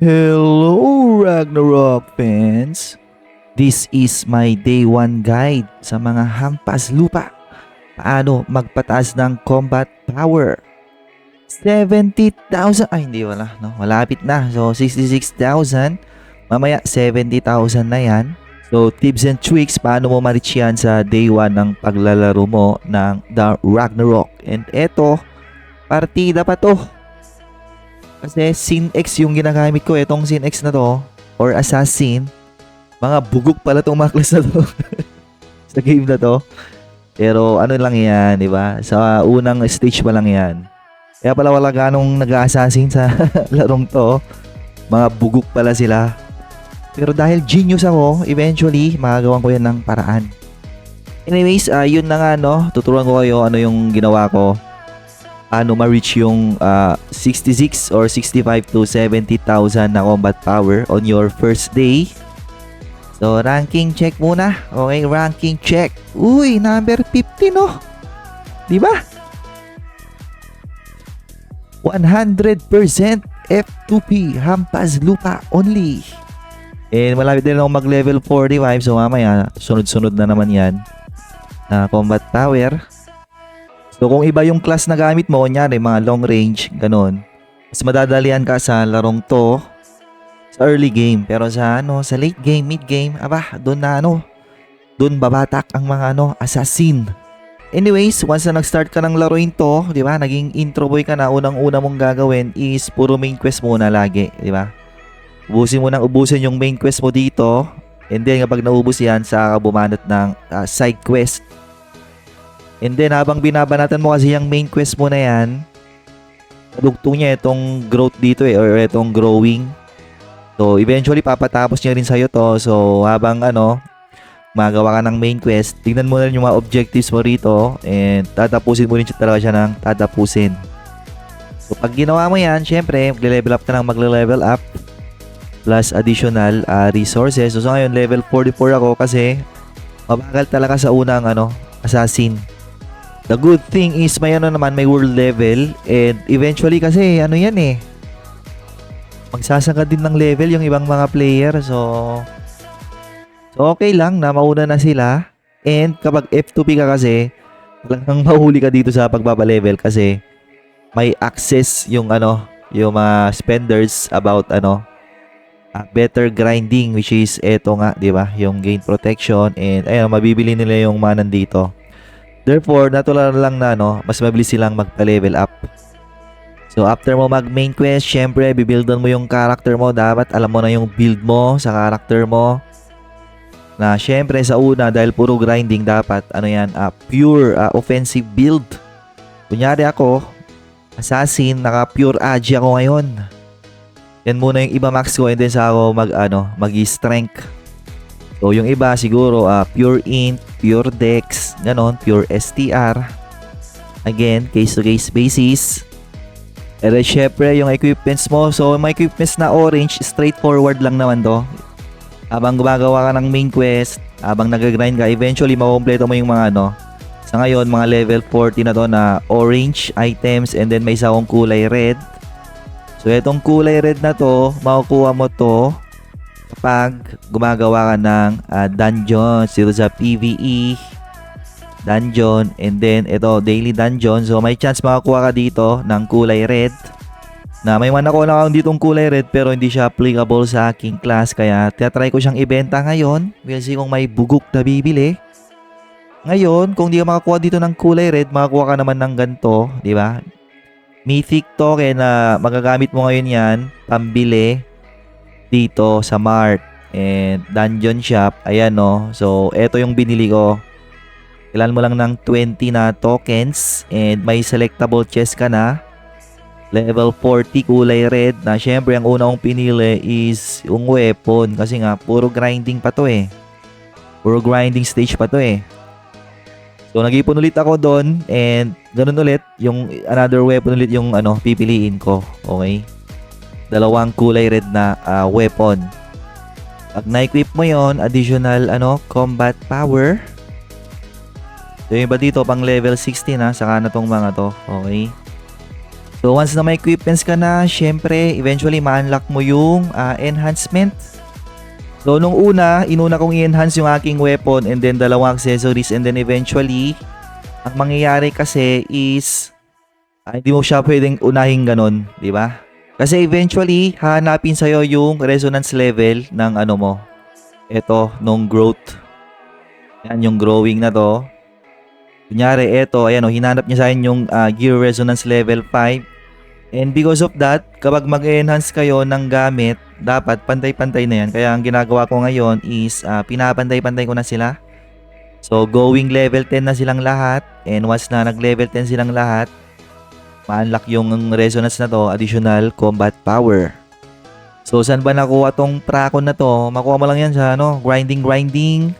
Hello Ragnarok fans! This is my day 1 guide sa mga hampas lupa. Paano magpataas ng combat power. 70,000 ay hindi wala no? Malapit na. So 66,000 mamaya 70,000 na yan. So tips and tricks paano mo ma-reach yan sa day 1 ng paglalaro mo ng The Ragnarok. And eto partida pa to kasi Sin X yung ginagamit ko etong Sin X na to or Assassin mga bugok pala tong mga na to sa game na to pero ano lang yan di ba sa unang stage pa lang yan kaya pala wala ganong nag-assassin sa larong to. Mga bugok pala sila. Pero dahil genius ako, eventually, magagawan ko yan ng paraan. Anyways, uh, yun na nga no. Tuturuan ko kayo ano yung ginawa ko. Paano ma-reach yung uh, 66 or 65 to 70,000 na combat power on your first day. So, ranking check muna. Okay, ranking check. Uy, number 50 no. Di ba? 100% F2P Hampas Lupa only. And malapit din ako mag-level 45 so mamaya sunod-sunod na naman yan na combat power. So kung iba yung class na gamit mo, kunyari mga long range, ganun. Mas madadalian ka sa larong to sa early game. Pero sa ano, sa late game, mid game, aba, doon na ano, doon babatak ang mga ano, assassin. Anyways, once na nag-start ka ng laruin to, di ba, naging intro boy ka na, unang-una mong gagawin is puro main quest muna lagi, di ba? Ubusin mo nang ubusin yung main quest mo dito, and then kapag naubos yan, saka ka bumanat ng uh, side quest. And then habang binabanatan mo kasi yung main quest mo na yan, nadugtong niya itong growth dito eh, or itong growing. So, eventually papatapos niya rin sa'yo to. So, habang ano, magawa ka ng main quest, tingnan mo na rin yung mga objectives mo rito and tatapusin mo rin siya talaga siya ng tatapusin. So pag ginawa mo yan, syempre, magle-level up ka ng magle-level up plus additional uh, resources. So, so ngayon, level 44 ako kasi mabagal talaga sa unang ano, assassin. The good thing is may ano naman, may world level and eventually kasi ano yan eh, magsasagad din ng level yung ibang mga player. So, So okay lang na mauna na sila. And kapag F2P ka kasi, talagang mahuli ka dito sa pagbaba-level kasi may access yung ano, yung mga spenders about ano, uh, better grinding which is eto nga, 'di ba? Yung gain protection and ayun, mabibili nila yung mana dito. Therefore, natural lang na no, mas mabilis silang magpa-level up. So after mo mag main quest, syempre bibuildan mo yung character mo, dapat alam mo na yung build mo sa character mo. Na syempre sa una dahil puro grinding dapat ano yan uh, pure uh, offensive build. Kunyari ako assassin naka pure agi ako ngayon. Yan muna yung iba max ko and then sa ako mag ano mag strength so yung iba siguro uh, pure int pure dex ganon pure str again case to case basis And syempre yung equipments mo so may equipments na orange straightforward lang naman to habang gumagawa ka ng main quest, habang nag-grind ka, eventually makumpleto mo yung mga ano. Sa ngayon, mga level 40 na to na orange items and then may isa kulay red. So, itong kulay red na to, makukuha mo to kapag gumagawa ka ng uh, dungeon, dito sa PvE dungeon and then ito daily dungeon. So may chance makakuha ka dito ng kulay red. Na may man ako na ditong kulay red pero hindi siya applicable sa aking class. Kaya tiyatry ko siyang ibenta ngayon. We'll see kung may bugok na bibili. Ngayon kung di ka makakuha dito ng kulay red makakuha ka naman ng ganito di ba? Mythic token na magagamit mo ngayon yan pambili dito sa mart. And dungeon shop. Ayan no? So eto yung binili ko. Kailan mo lang ng 20 na tokens. And may selectable chest ka na. Level 40 kulay red. Na syempre ang una kong pinili is yung weapon. Kasi nga puro grinding pa to eh. Puro grinding stage pa to eh. So nag-ipon ulit ako doon. And ganun ulit yung another weapon ulit yung ano pipiliin ko. Okay? Dalawang kulay red na uh, weapon. Pag na-equip mo yon additional ano combat power. So yung iba dito pang level 60 na saka na tong mga to. Okay? So once na may equipments ka na, syempre, eventually ma-unlock mo yung ah, enhancement. So nung una, inuna kong i-enhance yung aking weapon and then dalawang accessories and then eventually, ang mangyayari kasi is ah, hindi mo siya pwedeng unahin ganon, di ba? Kasi eventually, hahanapin sa'yo yung resonance level ng ano mo. Ito, nung growth. Yan, yung growing na to. Kunyari, ito, ayan o, hinanap niya sa akin yung ah, gear resonance level 5. And because of that, kapag mag-enhance kayo ng gamit, dapat pantay-pantay na yan. Kaya ang ginagawa ko ngayon is ah, pinapantay-pantay ko na sila. So, going level 10 na silang lahat. And once na nag-level 10 silang lahat, ma-unlock yung resonance na to, additional combat power. So, saan ba nakuha tong Prakon na to? Makuha mo lang yan sa ano, grinding, grinding.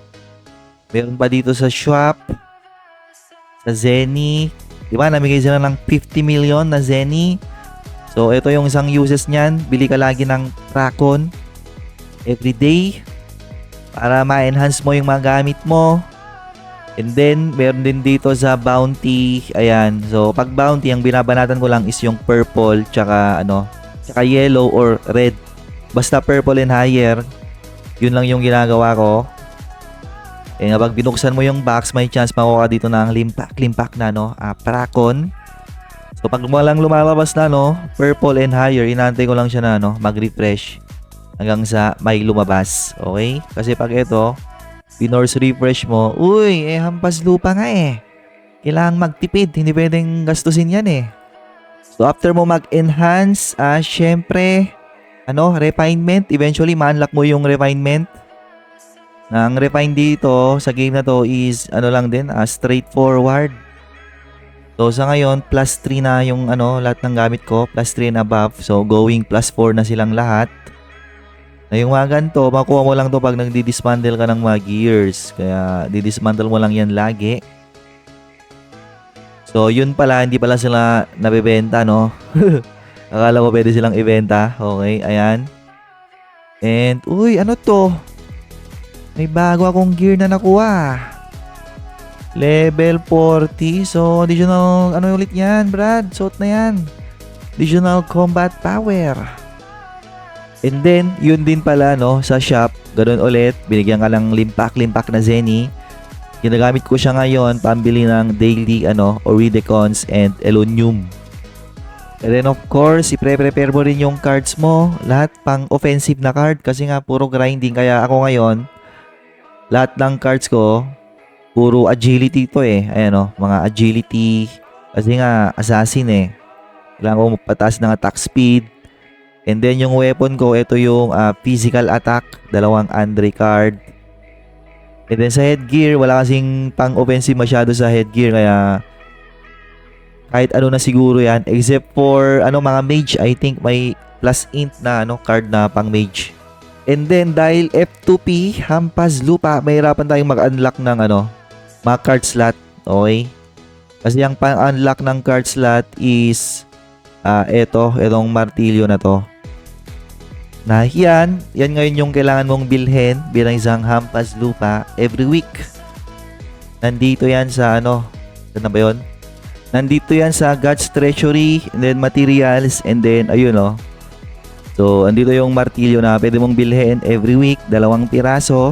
Meron pa dito sa shop. Sa Zenny. Diba, namigay sila ng 50 million na Zenny. So, ito yung isang uses niyan. Bili ka lagi ng Prakon. Everyday. Para ma-enhance mo yung mga gamit mo. And then, meron din dito sa bounty. Ayan. So, pag bounty, ang binabanatan ko lang is yung purple, tsaka ano, tsaka yellow or red. Basta purple and higher. Yun lang yung ginagawa ko. Eh, kapag binuksan mo yung box, may chance makuha dito ng limpak-limpak na, no? Ah, Prakon. So, pag walang lumalabas na, no? Purple and higher, inantay ko lang siya na, no? Mag-refresh. Hanggang sa may lumabas. Okay? Kasi pag ito, pinorse refresh mo, uy, eh, hampas lupa nga eh. Kailangang magtipid, hindi pwedeng gastusin yan eh. So, after mo mag-enhance, ah, syempre, ano, refinement, eventually, ma-unlock mo yung refinement. Na ang refine dito sa game na to is, ano lang din, ah, straightforward. So, sa ngayon, plus 3 na yung, ano, lahat ng gamit ko, plus 3 and above. So, going plus 4 na silang lahat. Na yung mga ganito, makuha mo lang to pag nagdi-dismantle ka ng mga gears. Kaya, di-dismantle mo lang yan lagi. So, yun pala, hindi pala sila nabebenta, no? Akala ko pwede silang ibenta. Okay, ayan. And, uy, ano to? May bago akong gear na nakuha. Level 40. So, additional, ano ulit yan, Brad? Suot na yan. Additional combat power. And then, yun din pala, no, sa shop, ganun ulit, binigyan ka ng limpak-limpak na Zenny. Ginagamit ko siya ngayon, pambili ng daily, ano, Oridicons and Elonium. And then, of course, ipre-prepare mo rin yung cards mo. Lahat pang offensive na card kasi nga puro grinding. Kaya ako ngayon, lahat ng cards ko, puro agility to eh. Ayan o, mga agility. Kasi nga, assassin eh. Kailangan ko pataas ng attack speed. And then yung weapon ko, ito yung ah, physical attack, dalawang Andre card. And then sa headgear, wala kasing pang-offensive masyado sa headgear kaya kahit ano na siguro yan except for ano mga mage, I think may plus int na ano card na pang mage. And then dahil F2P, hampas lupa, mahirapan tayong mag-unlock ng ano, mga card slot. Okay? Kasi yung pang-unlock ng card slot is ah eto, etong martilyo na to. Na yan, yan ngayon yung kailangan mong bilhin bilang isang hampas lupa every week. Nandito yan sa ano, saan na ba yun? Nandito yan sa God's Treasury, and then materials, and then ayun oh. So, andito yung martilyo na pwede mong bilhin every week, dalawang piraso.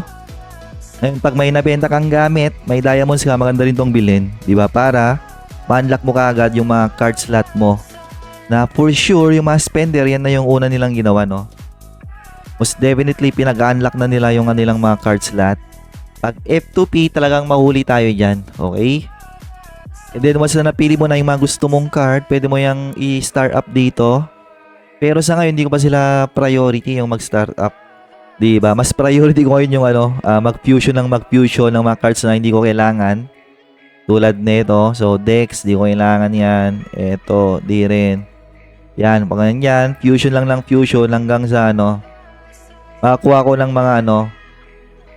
Ngayon, pag may nabenta kang gamit, may diamonds ka, maganda rin tong bilhin. Di ba? Para ma-unlock mo kaagad yung mga card slot mo. Na for sure, yung mga spender, yan na yung una nilang ginawa, no? Most definitely, pinag-unlock na nila yung kanilang mga card slot. Pag F2P, talagang mahuli tayo dyan. Okay? And then, once na napili mo na yung mga gusto mong card, pwede mo yung i-start up dito. Pero sa ngayon, hindi ko pa sila priority yung mag-start up. Di ba? Mas priority ko ngayon yung ano, ah, mag-fusion ng mag-fusion ng mga cards na hindi ko kailangan. Tulad nito. So, Dex, di ko kailangan yan. Ito, di rin. Yan, pag yan, fusion lang lang fusion hanggang sa ano, makakuha ko ng mga ano,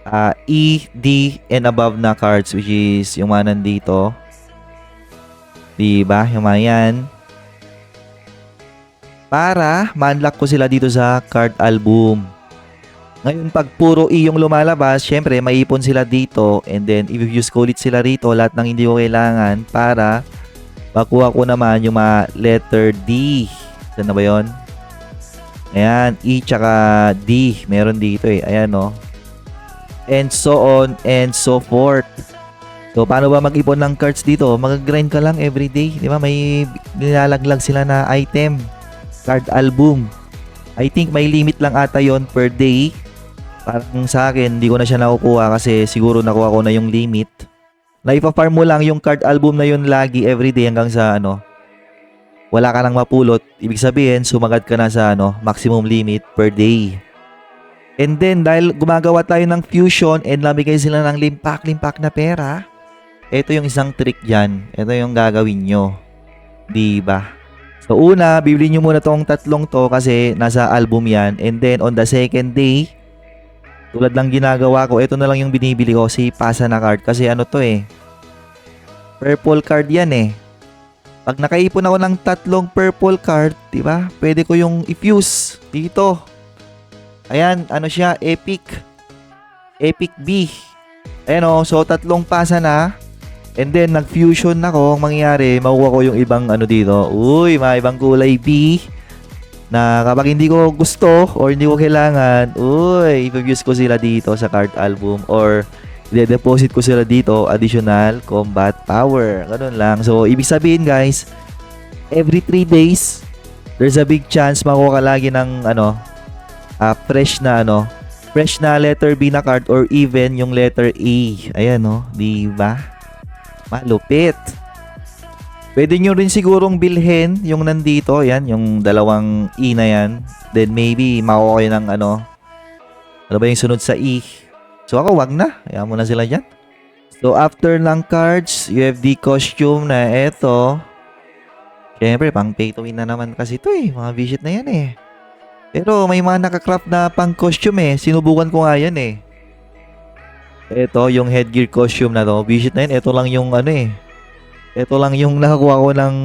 ah, E, D, and above na cards which is yung mga nandito. Diba? Yung mga yan. Para ma-unlock ko sila dito sa card album. Ngayon, pag puro E yung lumalabas, syempre, maipon sila dito and then i-use ko ulit sila rito lahat ng hindi ko kailangan para Makuha ko naman yung mga letter D. Saan na ba yun? Ayan, E tsaka D. Meron dito eh. Ayan no. And so on and so forth. So, paano ba mag-ipon ng cards dito? Mag-grind ka lang everyday. Di ba? May nilalaglag sila na item. Card album. I think may limit lang ata yon per day. Parang sa akin, hindi ko na siya nakukuha kasi siguro nakuha ko na yung limit. Na ipa-farm mo lang yung card album na yun lagi everyday hanggang sa ano, wala ka nang mapulot. Ibig sabihin, sumagat ka na sa ano, maximum limit per day. And then, dahil gumagawa tayo ng fusion and lamigay sila ng limpak-limpak na pera, ito yung isang trick dyan. Ito yung gagawin nyo. Di ba? So, una, bibili nyo muna tong tatlong to kasi nasa album yan. And then, on the second day, tulad lang ginagawa ko, ito na lang yung binibili ko, si Pasa na card. Kasi ano to eh, purple card yan eh. Pag nakaipon ako ng tatlong purple card, di ba? Pwede ko yung i-fuse dito. Ayan, ano siya? Epic. Epic B. Ayan o, so tatlong pasa na. And then, nag-fusion ako. Ang mangyayari, makuha ko yung ibang ano dito. Uy, mga ibang kulay B. Na kapag hindi ko gusto or hindi ko kailangan, uy, i-fuse ko sila dito sa card album or i-deposit ko sila dito additional combat power. Ganun lang. So, ibig sabihin guys, every 3 days, there's a big chance makuha ka lagi ng ano, ah, fresh na ano, fresh na letter B na card or even yung letter A. Ayan no, di ba? Malupit. Pwede nyo rin sigurong bilhin yung nandito, yan, yung dalawang E na yan. Then maybe makuha kayo ng ano, ano ba yung sunod sa E? So ako wag na. Hayaan mo na sila dyan. So after ng cards, you have the costume na eto. Siyempre, pang pay to win na naman kasi ito eh. Mga visit na yan eh. Pero may mga nakakraft na pang costume eh. Sinubukan ko nga yan eh. Ito, yung headgear costume na to. Visit na yan. Ito lang yung ano eh. Ito lang yung nakakuha ko ng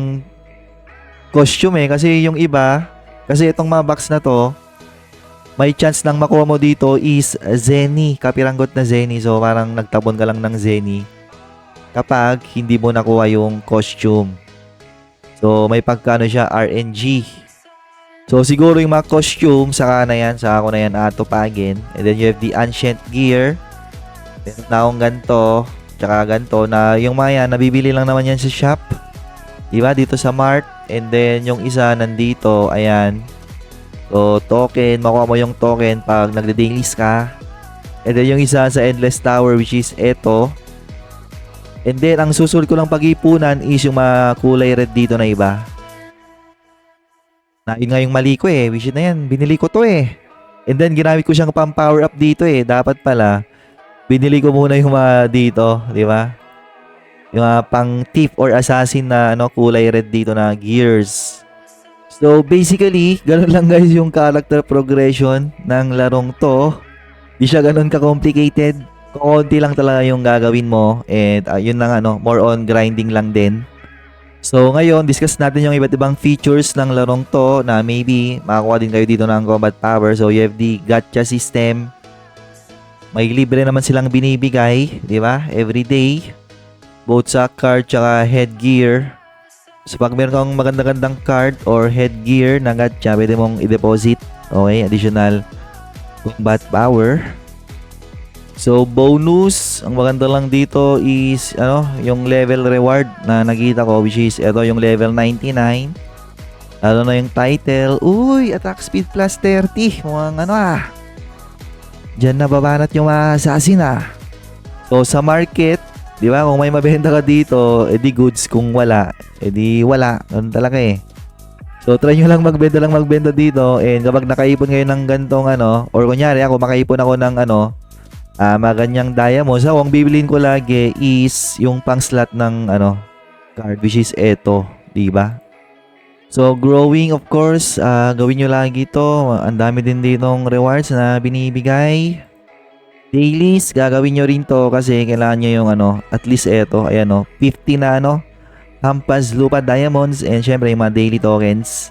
costume eh. Kasi yung iba, kasi itong mga box na to, may chance lang makuha mo dito is Zenny, kapiranggot na Zenny. So parang nagtabon ka lang ng Zenny kapag hindi mo nakuha yung costume. So may pagkano siya RNG. So siguro yung mga costume saka na yan, saka ko na yan atupagin. And then you have the ancient gear. Meron na akong ganito, tsaka ganito na yung mga yan, nabibili lang naman yan sa shop. Diba? Dito sa mart. And then yung isa nandito, ayan, So, token, makuha mo yung token pag nagde-dailies ka. And then yung isa sa Endless Tower which is eto. And then, ang susunod ko lang pag-ipunan is yung mga kulay red dito na iba. Na, yun nga yung mali ko eh. Wish na yan. Binili ko to eh. And then, ginamit ko siyang pang-power up dito eh. Dapat pala, binili ko muna yung mga dito. Di ba? Yung mga pang thief or assassin na ano, kulay red dito na gears. So basically, ganun lang guys yung character progression ng larong to. Di siya ganun ka-complicated. Konti lang talaga yung gagawin mo and uh, yun lang ano, more on grinding lang din. So ngayon, discuss natin yung iba't ibang features ng larong to na maybe makakuha din kayo dito ng combat power. So you have the gacha system. May libre naman silang binibigay, di ba? Every day. Both sa card tsaka headgear. So pag meron kang maganda-gandang card or headgear na gacha, pwede mong i-deposit. Okay, additional combat power. So bonus, ang maganda lang dito is ano, yung level reward na nakita ko which is ito yung level 99. Lalo na yung title. Uy, attack speed plus 30. Mukhang ano ah. Diyan na babanat yung mga assassin ah. So sa market, Di ba? Kung may mabenta ka dito, edi goods. Kung wala, edi wala. Ganun talaga eh. So, try nyo lang magbenta lang magbenta dito. And kapag nakaipon kayo ng gantong ano, or kunyari ako, makaipon ako ng ano, ah, mga ganyang diamonds. So, ang bibilin ko lagi is yung pang slot ng ano, card, which is eto. Di ba? So, growing, of course, ah, gawin nyo lagi to. Ang dami din ditong rewards na binibigay dailies, gagawin nyo rin to kasi kailangan nyo yung ano, at least eto, ayan o, 50 na ano, Hampas Lupa Diamonds and syempre yung mga daily tokens.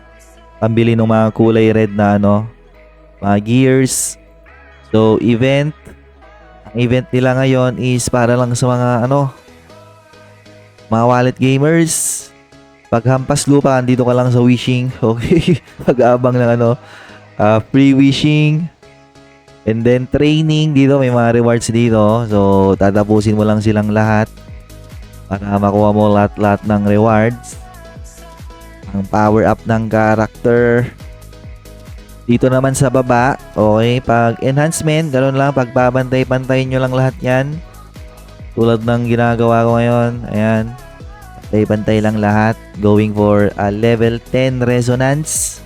Pambili ng mga kulay red na ano, mga gears. So, event. Ang event nila ngayon is para lang sa mga ano, mga wallet gamers. Paghampas lupa, andito ka lang sa wishing. Okay? Pag-abang ng ano, ah, free wishing. And then training, dito may mga rewards dito. So, tatapusin mo lang silang lahat para makuha mo lahat-lahat ng rewards. Ang power up ng character. Dito naman sa baba, okay, pag enhancement, ganoon lang, pagbabantay-pantayin nyo lang lahat yan. Tulad ng ginagawa ko ngayon, ayan. Pantay-pantay lang lahat. Going for a level 10 resonance.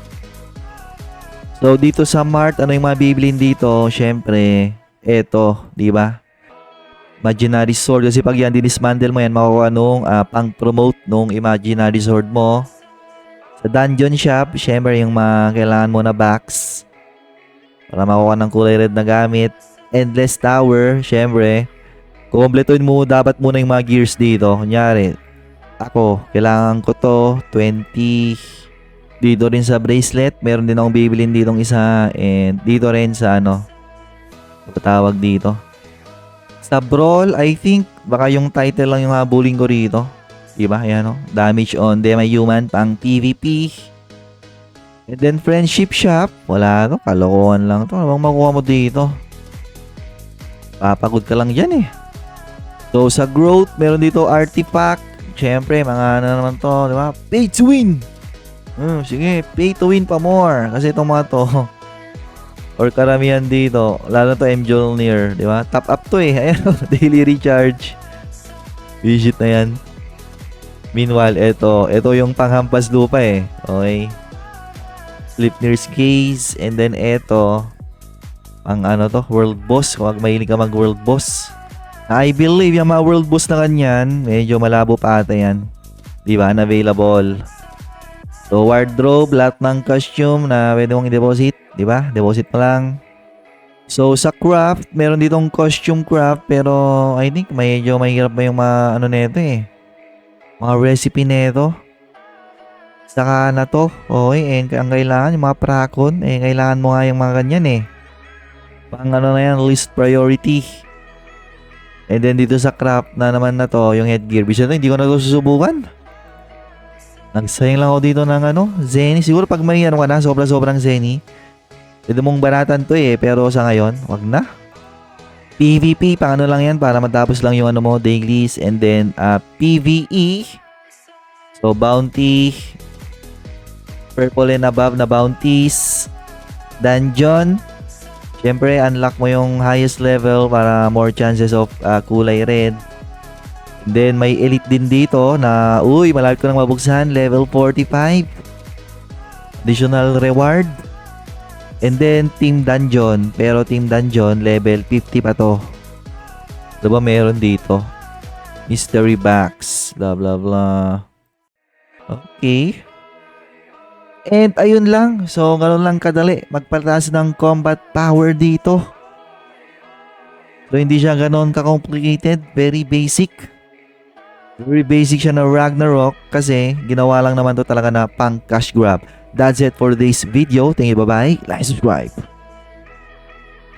So, dito sa Mart, ano yung mga bibilin dito? Siyempre, eto, di ba? Imaginary Sword. Kasi pag yan, dinismandel mo yan, makukuha nung ah, pang-promote nung Imaginary Sword mo. Sa Dungeon Shop, syempre yung mga kailangan mo na box. Para makuha ng kulay red na gamit. Endless Tower, syempre. Kumpletuin mo dapat muna yung mga gears dito. Kunyari, ako, kailangan ko to 20 dito rin sa bracelet, meron din akong bibilin ditong isa and dito rin sa ano, tawag dito. Sa Brawl, I think baka yung title lang yung habulin ko rito. Diba? Ayan o. Damage on Demi-Human pang PvP. And then Friendship Shop. Wala to. Kalokohan lang to. Ano makuha mo dito? Papagod ka lang dyan eh. So sa growth, meron dito artifact. Siyempre, mga ano naman to, di ba? Pay win! Hmm, sige, pay to win pa more. Kasi itong mga to, or karamihan dito, lalo to M. Jolnir, di ba? Top up to eh. Ayan, daily recharge. Visit na yan. Meanwhile, ito, ito yung panghampas lupa eh. Okay. Slipner's Gaze, and then ito, ang ano to, World Boss. Kung mahilig ka mag World Boss. I believe yung mga World Boss na kanyan, medyo malabo pa ata yan. Di ba? Unavailable. So, wardrobe, lahat ng costume na pwede mong i-deposit. Di ba? Deposit mo lang. So, sa craft, meron ditong costume craft. Pero, I think, medyo mahirap pa yung mga ano nito eh. Mga recipe nito. Saka na to. Okay, eh, ang kailangan, yung mga prakon, eh, kailangan mo nga yung mga ganyan eh. Pang ano na yan, list priority. And then dito sa craft na naman na to, yung headgear. Bisa na, hindi ko na susubukan. Nagsayang lang ako dito ng ano, Zenny. Siguro pag may ano ka na, sobra-sobrang Zenny. Pwede mong baratan to eh, pero sa ngayon, wag na. PvP, pang ano lang yan, para matapos lang yung ano mo, dailies. And then, uh, PvE. So, bounty. Purple and above na bounties. Dungeon. Siyempre, unlock mo yung highest level para more chances of uh, kulay red. Then, may elite din dito na, uy, malapit ko nang mabuksan, level 45. Additional reward. And then, Team Dungeon. Pero Team Dungeon, level 50 pa to. Diba meron dito? Mystery box. Blah, blah, blah. Okay. And ayun lang. So, ganoon lang kadali. Magpataas ng combat power dito. So, hindi siya ganoon ka-complicated. Very basic. Very basic siya na Ragnarok kasi ginawa lang naman to talaga na pang cash grab. That's it for this video. Thank you. Bye-bye. Like, subscribe.